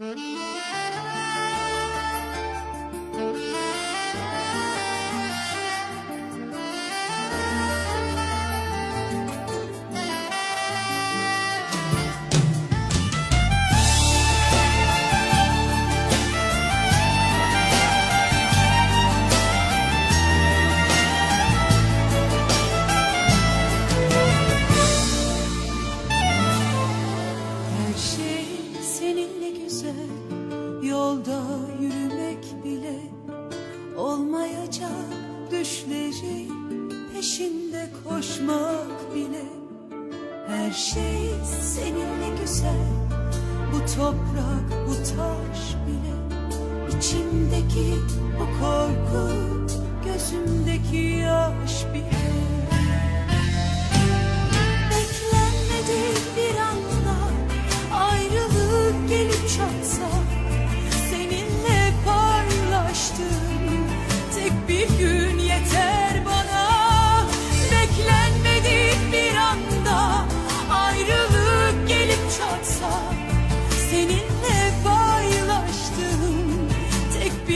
Her Peşinde koşmak bile Her şey seninle güzel. Bu toprak, bu taş bile İçimdeki bu korku Gözümdeki yaş bile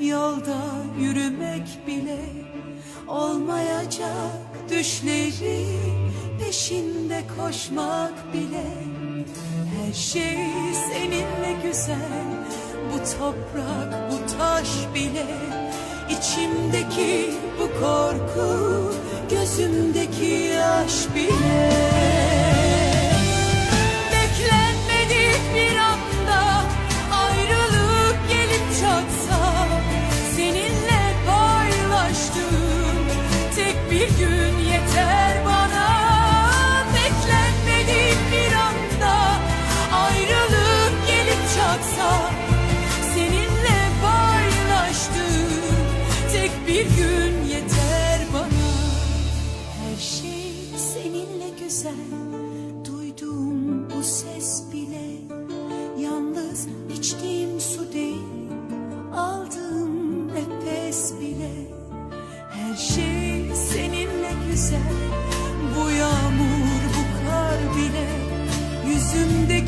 Yolda yürümek bile Olmayacak. Düşleri Peşinde koşmak bile. Her şey seninle güzel. Bu toprak bu taş bile. İçimdeki bu korku Gözümdeki yaş bile bir gün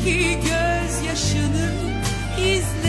ki gözyaşını izle.